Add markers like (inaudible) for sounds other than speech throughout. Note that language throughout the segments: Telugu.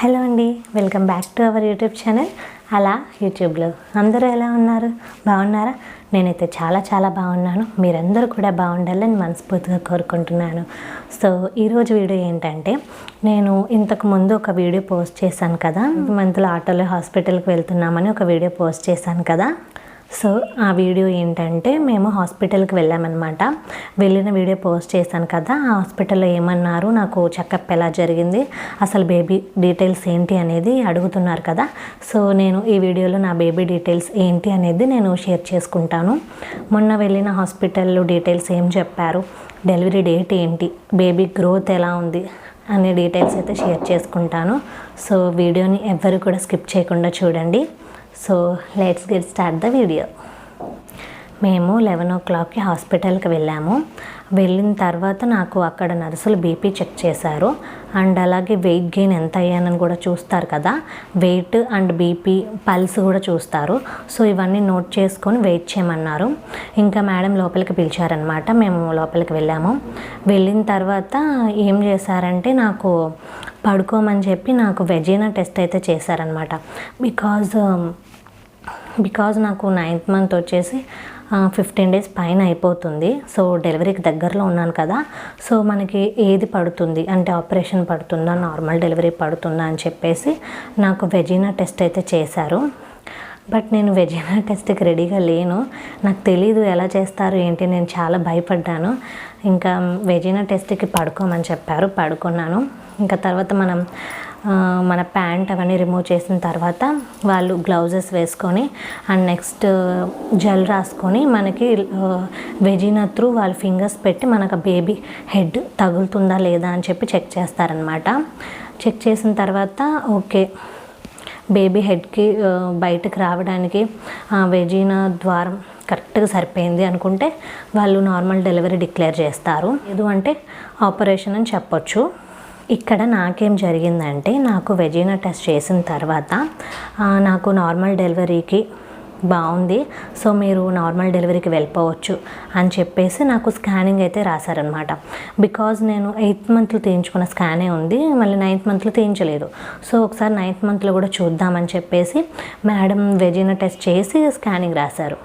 హలో అండి welcome back to our YouTube channel అలా యూట్యూబ్లో అందరూ ఎలా ఉన్నారు? బాగున్నారా? నేనైతే చాలా చాలా బాగున్నాను. మీరందరూ కూడా బాగుండాలని మనస్ఫూర్తిగా కోరుకుంటున్నాను. సో ఈరోజు వీడియో ఏంటంటే నేను ఇంతకు ముందు ఒక వీడియో పోస్ట్ చేశాను కదా మంత్లో ఆటోలో హాస్పిటల్కి వెళ్తున్నామని ఒక వీడియో పోస్ట్ చేశాను కదా. సో ఆ వీడియో ఏంటంటే మేము హాస్పిటల్కి వెళ్ళామన్నమాట. వెళ్ళిన వీడియో పోస్ట్ చేశాను కదా ఆ హాస్పిటల్లో ఏమన్నారు నాకు చెకప్ ఎలా జరిగింది అసలు బేబీ డీటెయిల్స్ ఏంటి అనేది అడుగుతున్నారు కదా. సో నేను ఈ వీడియోలో నా బేబీ డీటెయిల్స్ ఏంటి అనేది నేను షేర్ చేసుకుంటాను. మొన్న వెళ్ళిన హాస్పిటల్లో డీటెయిల్స్ ఏం చెప్పారు డెలివరీ డేట్ ఏంటి బేబీ గ్రోత్ ఎలా ఉంది అనే డీటెయిల్స్ అయితే షేర్ చేసుకుంటాను. సో వీడియోని ఎవ్వరు కూడా స్కిప్ చేయకుండా చూడండి. So let's get start the video. మేము లెవెన్ ఓ క్లాక్కి హాస్పిటల్కి వెళ్ళాము. వెళ్ళిన తర్వాత నాకు అక్కడ నర్సులు బీపీ చెక్ చేశారు. అండ్ అలాగే వెయిట్ గెయిన్ ఎంత అయ్యానని కూడా చూస్తారు కదా. వెయిట్ అండ్ బీపీ పల్స్ కూడా చూస్తారు. సో ఇవన్నీ నోట్ చేసుకొని వెయిట్ చేయమన్నారు. ఇంకా మేడం లోపలికి పిలిచారనమాట మేము లోపలికి వెళ్ళాము. వెళ్ళిన తర్వాత ఏం చేశారంటే నాకు పడుకోమని చెప్పి నాకు వెజీనా టెస్ట్ అయితే చేశారనమాట బికాజ్ బికాజ్ నాకు నైన్త్ మంత్ వచ్చేసి ఫిఫ్టీన్ డేస్ పైన అయిపోతుంది. సో డెలివరీకి దగ్గరలో ఉన్నాను కదా. సో మనకి ఏది పడుతుంది? అంటే ఆపరేషన్ పడుతుందా? నార్మల్ డెలివరీ పడుతుందా? అని చెప్పేసి నాకు వెజీనా టెస్ట్ అయితే చేశారు. బట్ నేను వెజీనా (laughs) టెస్ట్కి రెడీగా లేను. నాకు తెలీదు ఎలా చేస్తారు ఏంటి? నేను చాలా భయపడ్డాను. ఇంకా వెజీనా టెస్ట్కి పడుకోమని చెప్పారు. పడుకున్నాను. ఇంకా తర్వాత మనం మన ప్యాంట్ అవన్నీ రిమూవ్ చేసిన తర్వాత వాళ్ళు గ్లౌజెస్ వేసుకొని అండ్ నెక్స్ట్ జెల్ రాసుకొని మనకి వెజినా త్రూ వాళ్ళ ఫింగర్స్ పెట్టి మనకు బేబీ హెడ్ తగులుతుందా లేదా అని చెప్పి చెక్ చేస్తారనమాట చెక్ చేసిన తర్వాత ఓకే బేబీ హెడ్కి బయటకు రావడానికి వెజీనా ద్వారం కరెక్ట్గా సరిపోయింది అనుకుంటే వాళ్ళు నార్మల్ డెలివరీ డిక్లేర్ చేస్తారు. లేదు అంటే ఆపరేషన్ అని చెప్పొచ్చు. ఇక్కడ నాకేం జరిగిందంటే నాకు వెజీనా టెస్ట్ చేసిన తర్వాత నాకు నార్మల్ డెలివరీకి బాగుంది. సో మీరు నార్మల్ డెలివరీకి వెళ్ళిపోవచ్చు అని చెప్పేసి నాకు స్కానింగ్ అయితే రాశారనమాట బికాజ్ నేను ఎయిత్ మంత్లో తీయించుకున్న స్కానే ఉంది మళ్ళీ నైన్త్ మంత్లో తీయించలేదు. సో ఒకసారి నైన్త్ మంత్లో కూడా చూద్దామని చెప్పేసి మేడం వెజినా టెస్ట్ చేసి స్కానింగ్ రాశారు.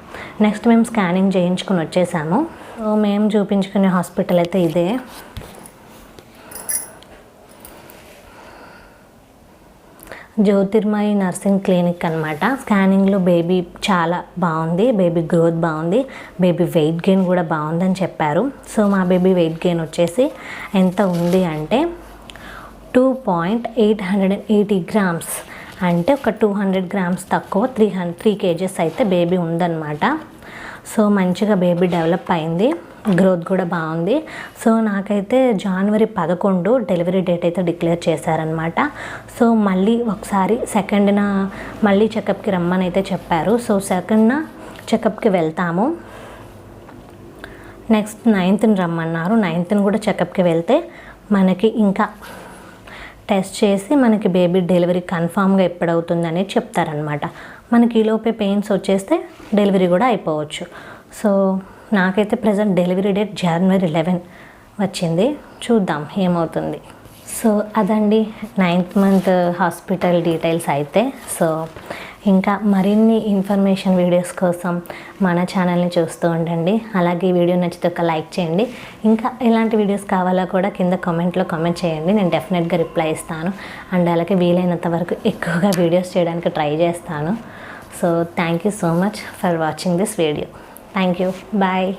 నెక్స్ట్ మేము స్కానింగ్ చేయించుకుని వచ్చేసాము. సో మేము చూపించుకునే హాస్పిటల్ అయితే ఇదే. జ్యోతిర్మయి నర్సింగ్ క్లినిక్ అనమాట స్కానింగ్లో బేబీ చాలా బాగుంది. బేబీ గ్రోత్ బాగుంది. బేబీ వెయిట్ గెయిన్ కూడా బాగుందని చెప్పారు. సో మా బేబీ వెయిట్ గెయిన్ వచ్చేసి ఎంత ఉంది అంటే two point eight hundred and eighty grams. అంటే ఒక టూ హండ్రెడ్ గ్రామ్స్ తక్కువ త్రీ హండ్రెడ్ త్రీ కేజెస్ అయితే బేబీ ఉందన్నమాట. సో మంచిగా బేబీ డెవలప్ అయింది. గ్రోత్ కూడా బాగుంది. సో నాకైతే జనవరి పదకొండు డెలివరీ డేట్ అయితే డిక్లేర్ చేశారనమాట సో మళ్ళీ ఒకసారి సెకండ్న మళ్ళీ చెకప్కి రమ్మని అయితే చెప్పారు. సో సెకండ్న చెకప్కి వెళ్తాము. నెక్స్ట్ నైన్త్ని రమ్మన్నారు. నైన్త్ని కూడా చెకప్కి వెళ్తే మనకి ఇంకా టెస్ట్ చేసి మనకి బేబీ డెలివరీ కన్ఫామ్గా ఎప్పుడవుతుందని చెప్తారనమాట మనకి ఈలోపే పెయిన్స్ వచ్చేస్తే డెలివరీ కూడా అయిపోవచ్చు. సో నాకైతే ప్రజెంట్ డెలివరీ డేట్ జనవరి లెవెన్ వచ్చింది. చూద్దాం ఏమవుతుంది. సో అదండి నైన్త్ మంత్ హాస్పిటల్ డీటెయిల్స్ అయితే. సో ఇంకా మరిన్ని ఇన్ఫర్మేషన్ వీడియోస్ కోసం మన ఛానల్ని చూస్తూ ఉండండి. అలాగే ఈ వీడియో నచ్చితే ఒక లైక్ చేయండి. ఇంకా ఎలాంటి వీడియోస్ కావాలో కూడా కింద కామెంట్లో కామెంట్ చేయండి. నేను డెఫినెట్గా రిప్లై ఇస్తాను. అండ్ అలాగే వీలైనంత వరకు ఎక్కువగా వీడియోస్ చేయడానికి ట్రై చేస్తాను. So thank you so much for watching this video. Thank you. Bye.